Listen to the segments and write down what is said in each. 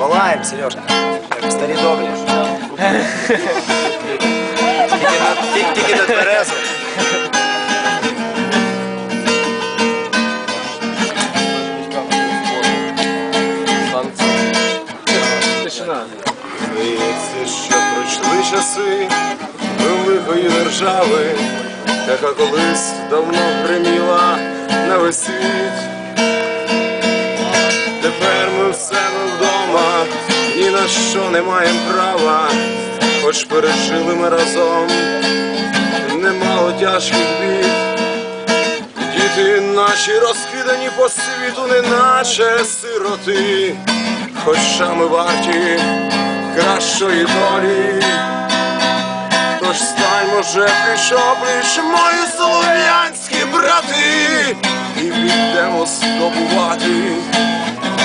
Повалаємо, Сережка. Як старі добрі. Тільки на- Терезу. Здається, що пройшли часи великої держави, яка колись давно гриміла на весь що не маємо права, хоч пережили ми разом немало тяжких бід. Діти наші розкидані по світу, неначе сироти, хоча ми варті кращої долі. Тож станьмо же пліч-опліч, мої слов'янські брати, і підемо здобувати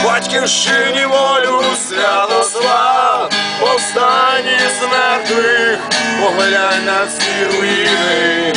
батьківщині волю повстані мертвих, поглянь на ці руїни.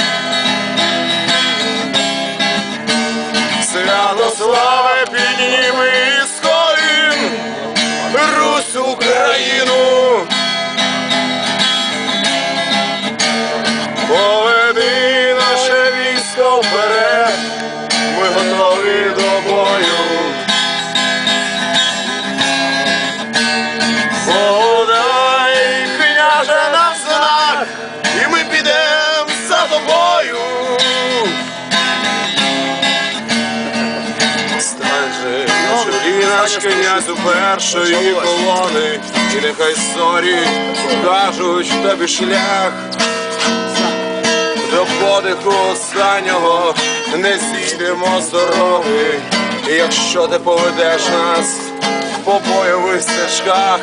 Князь у першої колони, і нехай зорі кажуть тобі шлях. До подиху останнього не зійдемо з дороги, якщо ти поведеш нас по бойових стежках,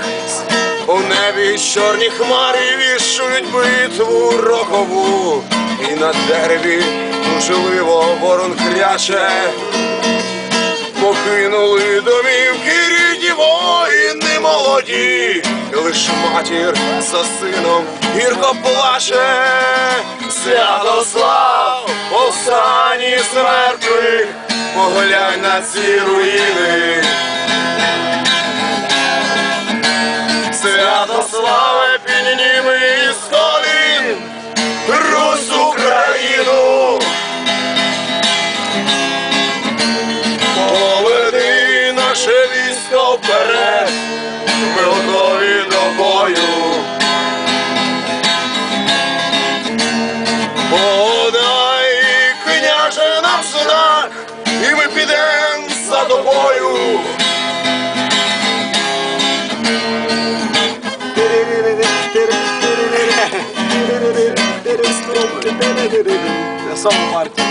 у небі чорні хмари вішують битву рокову, і на дереві тужливо ворон кряче. Молоді, лиш матір за сином гірко плаче. Святослав, повстані з мертвих, поглянь на ці руїни. Святославе, підніми з колін Русь Я сам партію.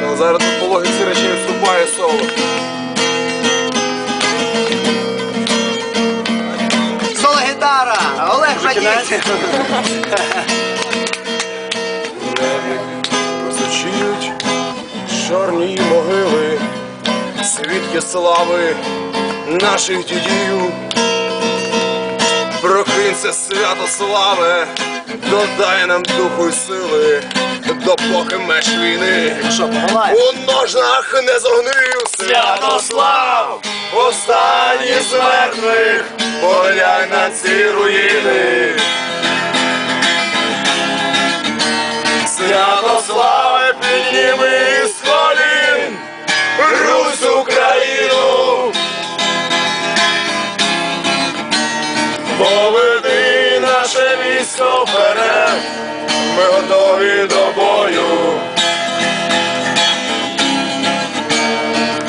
Та зараз тут по логіці речей вступає соло. Соло гітара! Олег небі просочіють чорні могили, свідки слави наших дідів. Прокинься, Святославе, додай нам духу й сили, допоки меч війни. У ножнах не зогнив Святослав, останній з мертвих, поляй на ці руїни. Ми готові до бою.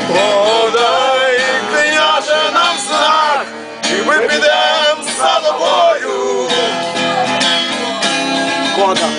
Подай, княже, нам знак, і ми підемо за тобою. Кода.